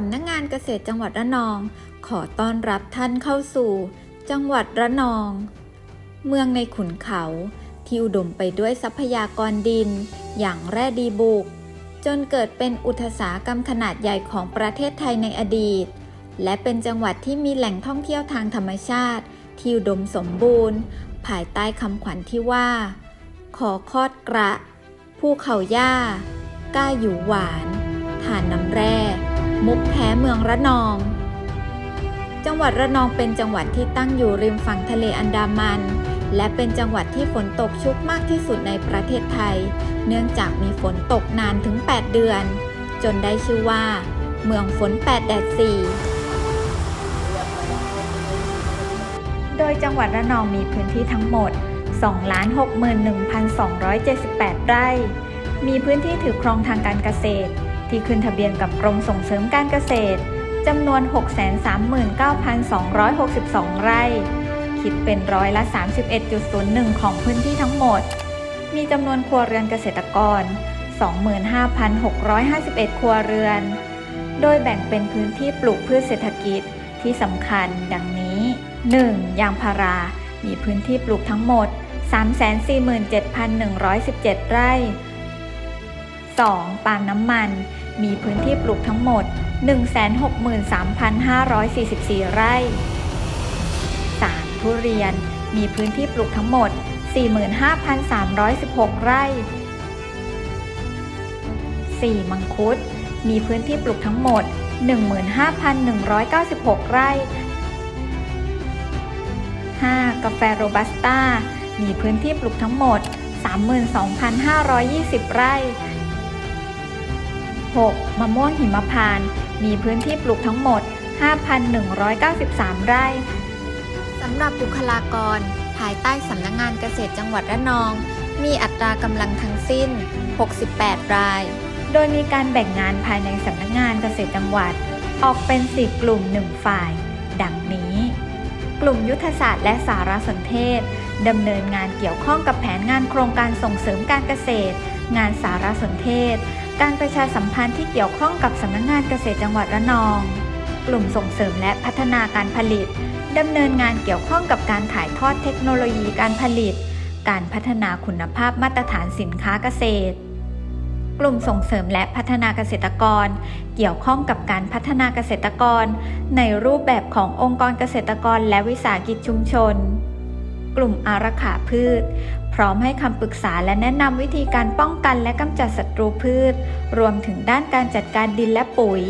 สำนักงงานเกษตรจังหวัดระนอง ขอต้อนรับท่านเข้าสู่ จังหวัดระนอง เมืองในขุนเขา ที่อุดมไปด้วยทรัพยากรดิน อย่างแร่ดีบุก จนเกิดเป็นอุตสาหกรรมขนาดใหญ่ของประเทศไทยในอดีต และเป็นจังหวัดที่มีแหล่งท่องเที่ยวทางธรรมชาติ ที่อุดมสมบูรณ์ ภายใต้คำขวัญที่ว่า ขอคอดกระภูเขาหญ้ากล้าอยู่หวานฐานน้ำแร่ มุกแท้เมืองระนอง จังหวัดระนองเป็นจังหวัดที่ตั้งอยู่ริมฝั่งทะเลอันดามัน และเป็นจังหวัดที่ฝนตกชุกมากที่สุดในประเทศไทย เนื่องจากมีฝนตกนานถึง 8 เดือน จนได้ชื่อว่า เมืองฝน 8 แดด 4โดยจังหวัดระนองมีพื้นที่ทั้งหมด 261,278 ไร่ มีพื้นที่ถือครองทางการเกษตร ที่ขึ้นทะเบียนกับกรมส่งเสริมการเกษตรจำนวน 639,262 ไร่ คิดเป็นร้อยละ 31.01 ของพื้นที่ทั้งหมด มีจำนวนครัวเรือนเกษตรกร 25,651 ครัวเรือน โดยแบ่งเป็นพื้นที่ปลูกพืชเศรษฐกิจที่สำคัญดังนี้ 1. ยางพารา มีพื้นที่ปลูกทั้งหมด 347,117 ไร่ 2. ปาล์มน้ำมัน มีพื้นที่ปลูกทั้งหมด 163,544 ไร่ 3. ทุเรียน มีพื้นที่ปลูกทั้งหมด 45,316 ไร่ 4. มังคุด มีพื้นที่ปลูกทั้งหมด 15,196 ไร่ 5. กาแฟโรบัสต้า มีพื้นที่ปลูกทั้งหมด 32,520 ไร่ 6. มะม่วงหิมพานต์มีพื้นที่ปลูกทั้งหมด 5,193 ไร่ สำหรับบุคลากร ภายใต้สำนักงงานเกษตรจังหวัดระนอง มีอัตรากำลังทั้งสิ้น 68 ราย โดยมีการแบ่งงานภายในสำนักงงานเกษตรจังหวัด ออกเป็น 4 กลุ่ม 1 ฝ่าย ดังนี้ กลุ่มยุทธศาสตร์และสารสนเทศดำเนินงานเกี่ยวข้องกับแผนงานโครงการส่งเสริมการเกษตร งานสารสนเทศ การประชาสัมพันธ์ที่เกี่ยวข้องกับสำนักงานเกษตรจังหวัดระนอง กลุ่มส่งเสริมและพัฒนาการผลิตดำเนินงานเกี่ยวข้องกับการถ่ายทอดเทคโนโลยีการผลิต การพัฒนาคุณภาพมาตรฐานสินค้าเกษตร กลุ่มส่งเสริมและพัฒนาเกษตรกร เกี่ยวข้องกับการพัฒนาเกษตรกร ในรูปแบบขององค์กรเกษตรกรและวิสาหกิจชุมชน กลุ่มอารักขาพืช พร้อมให้คำปรึกษาและแนะนำวิธีการป้องกันและกำจัดศัตรูพืช รวมถึงด้านการจัดการดินและปุ๋ย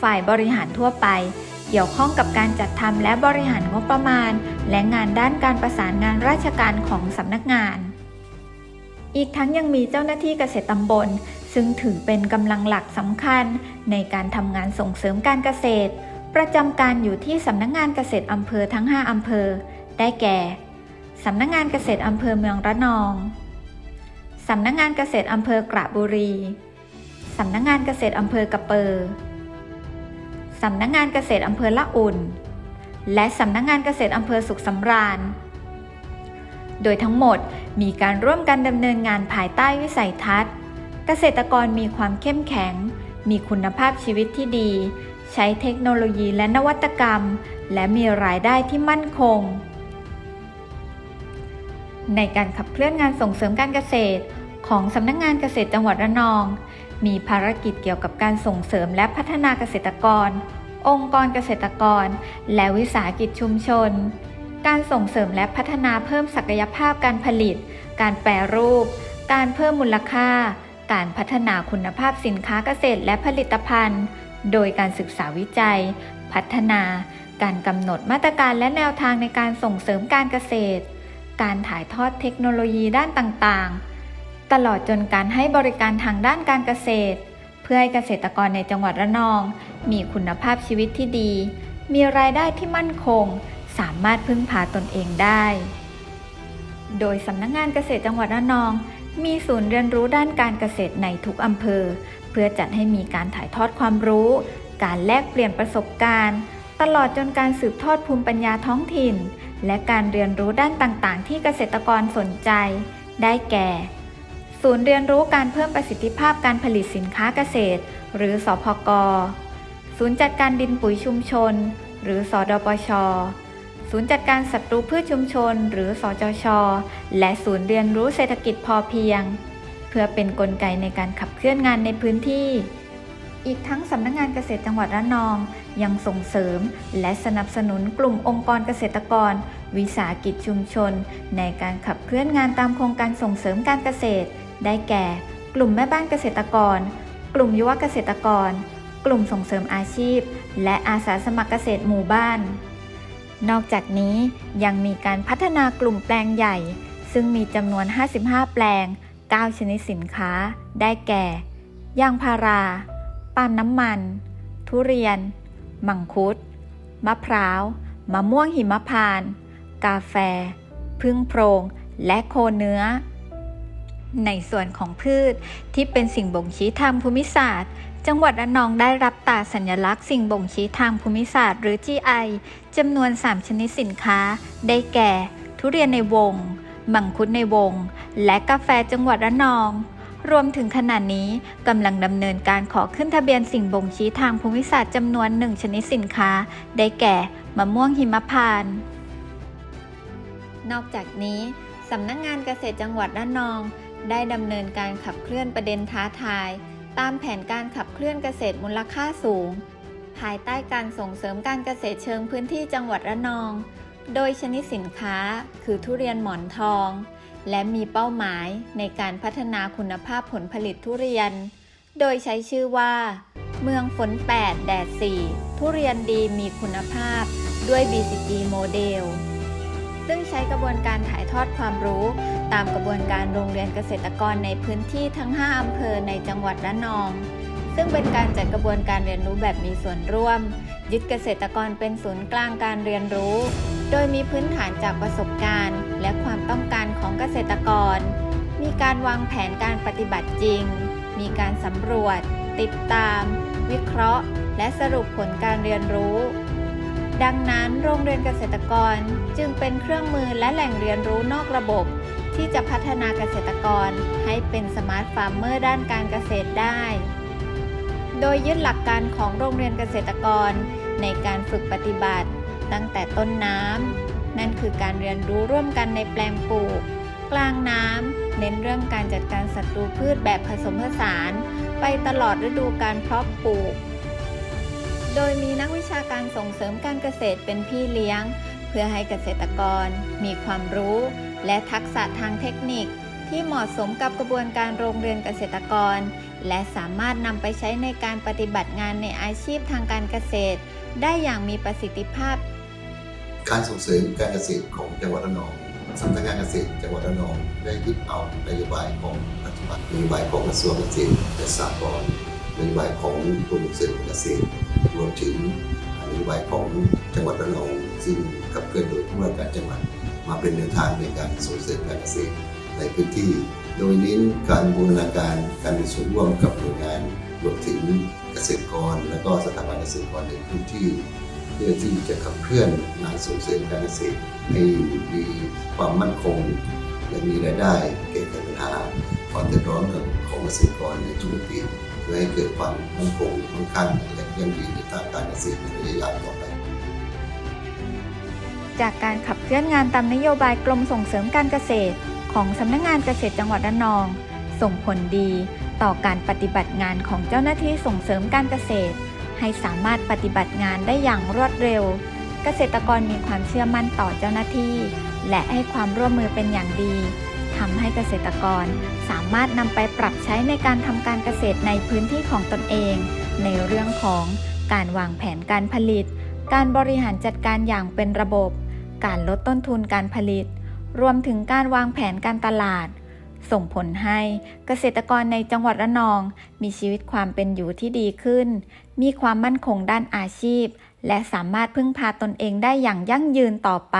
ฝ่ายบริหารทั่วไป เกี่ยวข้องกับการจัดทำและบริหารงบประมาณ และงานด้านการประสานงานราชการของสำนักงาน อีกทั้งยังมีเจ้าหน้าที่เกษตรตำบล ซึ่งถือเป็นกำลังหลักสำคัญ ในการทำงานส่งเสริมการเกษตร ประจำการอยู่ที่สำนักงานเกษตรอำเภอทั้ง 5อำเภอ ได้แก่ สำนักงานเกษตรอำเภอเมืองระนอง สำนักงานเกษตรอำเภอกระบุรี สำนักงานเกษตรอำเภอกระเปอร์สำนักงานเกษตรอำเภอละอุ่น และสำนักงานเกษตรอำเภอสุขสำราญ โดยทั้งหมดมีการร่วมกันดำเนินงานภายใต้วิสัยทัศน์ เกษตรกรมีความเข้มแข็ง มีคุณภาพชีวิตที่ดี ใช้เทคโนโลยีและนวัตกรรม และมีรายได้ที่มั่นคง ในการขับเคลื่อนงานส่งเสริมการเกษตร ของสำนักงานเกษตรจังหวัดระนอง มีภารกิจเกี่ยวกับการส่งเสริมและพัฒนาเกษตรกร องค์กรเกษตรกร และวิสาหกิจชุมชน การส่งเสริมและพัฒนาเพิ่มศักยภาพการผลิต การแปรรูป การเพิ่มมูลค่า การพัฒนาคุณภาพสินค้าเกษตรและผลิตภัณฑ์ โดยการศึกษาวิจัย พัฒนา การกำหนดมาตรการและแนวทางในการส่งเสริมการเกษตร การถ่ายทอดเทคโนโลยีด้านต่างๆ ตลอดจนการให้บริการทางด้านการเกษตร เพื่อให้เกษตรกรในจังหวัดระนอง มีคุณภาพชีวิตที่ดี มีรายได้ที่มั่นคง สามารถพึ่งพาตนเองได้ โดยสำนักงงานเกษตรจังหวัดระนอง มีศูนย์เรียนรู้ด้านการเกษตรในทุกอำเภอ เพื่อจัดให้มีการถ่ายทอดความรู้ การแลกเปลี่ยนประสบการณ์ ตลอดจนการสืบทอดภูมิปัญญาท้องถิ่น และการเรียนรู้ด้านต่างๆ ที่เกษตรกรสนใจ ได้แก่ ศูนย์เรียนรู้การเพิ่มประสิทธิภาพการผลิตสินค้าเกษตร หรือสพก ศูนย์จัดการดินปุ๋ยชุมชน หรือสอดปช ศูนย์จัดการศัตรูพืชชุมชน หรือสจช และศูนย์เรียนรู้เศรษฐกิจพอเพียง เพื่อเป็นนกลไกในการขับเคลื่อนงานในพื้นที่ อีกทั้งสำนักงงานเกษตรจังหวัดระนอง ยังส่งเสริมและสนับสนุนกลุ่มองค์กรเกษตรกร วิสาหกิจชุมชน ในการขับเคลื่อนงานตามโครงการส่งเสริมการเกษตร ได้แก่ กลุ่มแม่บ้านเกษตรกร กลุ่มยุวเกษตรกร กลุ่มส่งเสริมอาชีพ และอาสาสมัครเกษตรหมู่บ้าน นอกจากนี้ยังมีการพัฒนากลุ่มแปลงใหญ่ ซึ่งมีจำนวน 55 แปลง 9 ชนิดสินค้า ได้แก่ยางพารา ปาล์มน้ำมัน ทุเรียน มังคุด มะพร้าว มะม่วงหิมพาน กาแฟ พึ่งโพรง และโคเนื้อ ในส่วนของพืชที่เป็นสิ่งบ่งชี้ทางภูมิศาสตร์ จังหวัดระนองได้รับตราสัญลักษณ์สิ่งบ่งชี้ทางภูมิศาสตร์หรือ GI จำนวน 3 ชนิดสินค้า ได้แก่ ทุเรียนในวง มังคุดในวง และกาแฟจังหวัดระนอง รวมถึงขณะนี้กำลังดำเนินการขอขึ้นทะเบียนสิ่งบ่งชี้ทางภูมิศาสตร์จำนวนหนึ่งชนิดสินค้า ได้แก่มะม่วงหิมพานต์นอกจากนี้สำนักงงานเกษตรจังหวัดระนอง ได้ดำเนินการขับเคลื่อนประเด็นท้าทาย ตามแผนการขับเคลื่อนเกษตรมูลค่าสูง ภายใต้การส่งเสริมการเกษตรเชิงพื้นที่จังหวัดระนอง โดยชนิดสินค้าคือทุเรียนหมอนทอง และมีเป้าหมายในการพัฒนาคุณภาพผลผลิตทุเรียน โดยใช้ชื่อว่า เมืองฝน 8 แดด 4 ทุเรียนดีมีคุณภาพด้วย BCG โมเดล ซึ่งใช้กระบวนการถ่ายทอดความรู้ ตามกระบวนการโรงเรียนเกษตรกรในพื้นที่ทั้ง 5 อำเภอในจังหวัดระนอง ซึ่งเป็นการจัดกระบวนการเรียนรู้แบบมีส่วนร่วม ยึดเกษตรกรเป็นศูนย์กลางการเรียนรู้ โดยมีพื้นฐานจากประสบการณ์ และความต้องการของเกษตรกร มีการวางแผนการปฏิบัติจริง มีการสำรวจ ติดตาม วิเคราะห์ และสรุปผลการเรียนรู้ ดังนั้นโรงเรียนเกษตรกรจึงเป็นเครื่องมือและแหล่งเรียนรู้นอกระบบ ที่จะพัฒนาเกษตรกรให้เป็นสมาร์ทฟาร์มเมอร์ด้านการเกษตรได้ โดยยึดหลักการของโรงเรียนเกษตรกรในการฝึกปฏิบัติ ตั้งแต่ต้นน้ำนั่นคือการเรียนรู้ร่วมกันในแปลงปลูก กลางน้ำเน้นเรื่องการจัดการศัตรูพืชแบบผสมผสาน ไปตลอดฤดูการเพาะปลูก โดยมีนักวิชาการส่งเสริมการเกษตรเป็นพี่เลี้ยง เพื่อให้เกษตรกร มีความรู้ และทักษะทางเทคนิคที่เหมาะสมกับกระบวนการโรงเรียนเกษตรกร และสามารถนำไปใช้ในการปฏิบัติงานในอาชีพทางการเกษตร ได้อย่างมีประสิทธิภาพ การส่งเสริมการเกษตรของจังหวัดระนองสำนักงานเกษตรจังหวัดระนองได้ยึดเอานโยบายของรัฐบาลนโยบายของกระทรวงเกษตรและสหกรณ์นโยบายของกรมส่งเสริมการเกษตรรวมถึงนโยบายของจังหวัดระนองซึ่งขับเคลื่อนโดยผู้ว่าการจังหวัดมาเป็นแนวทางในการส่งเสริมการเกษตรในพื้นที่ โดยเน้นการบูรณาการการมีส่วนร่วมกับหน่วยงานรวมถึงเกษตรกร และก็สถาบันเกษตรกรในพื้นที่ พื่อที่จะขับเคลื่อนงานส่งเสริมการเกษตรให้มีความมั่นคง และมีรายได้แก้ไขปัญหาความเดือดร้อนของเกษตรกรในธุกิจเพื่อให้เกิดความมั่นคงมั่งคั่งและยั่งยืนในทางการเกษตรในระยะยาวต่อไปจากการขับเคลื่อนงานตามนโยบายกรมส่งเสริมการเกษตร ของสำนักงงานเกษตรจังหวัดระนอง ส่งผลดีต่อการปฏิบัติงานของเจ้าหน้าที่ส่งเสริมการเกษตร ให้สามารถปฏิบัติงานได้อย่างรวดเร็ว เกษตรกรมีความเชื่อมั่นต่อเจ้าหน้าที่ และให้ความร่วมมือเป็นอย่างดีทำให้เกษตรกรสามารถนำไปปรับใช้ในการทำการเกษตรในพื้นที่ของตนเอง ในเรื่องของการวางแผนการผลิต การบริหารจัดการอย่างเป็นระบบ การลดต้นทุนการผลิต รวมถึงการวางแผนการตลาด ส่งผลให้เกษตรกรในจังหวัดระนอง มีชีวิตความเป็นอยู่ที่ดีขึ้น มีความมั่นคงด้านอาชีพ และสามารถพึ่งพาตนเองได้อย่างยั่งยืนต่อไป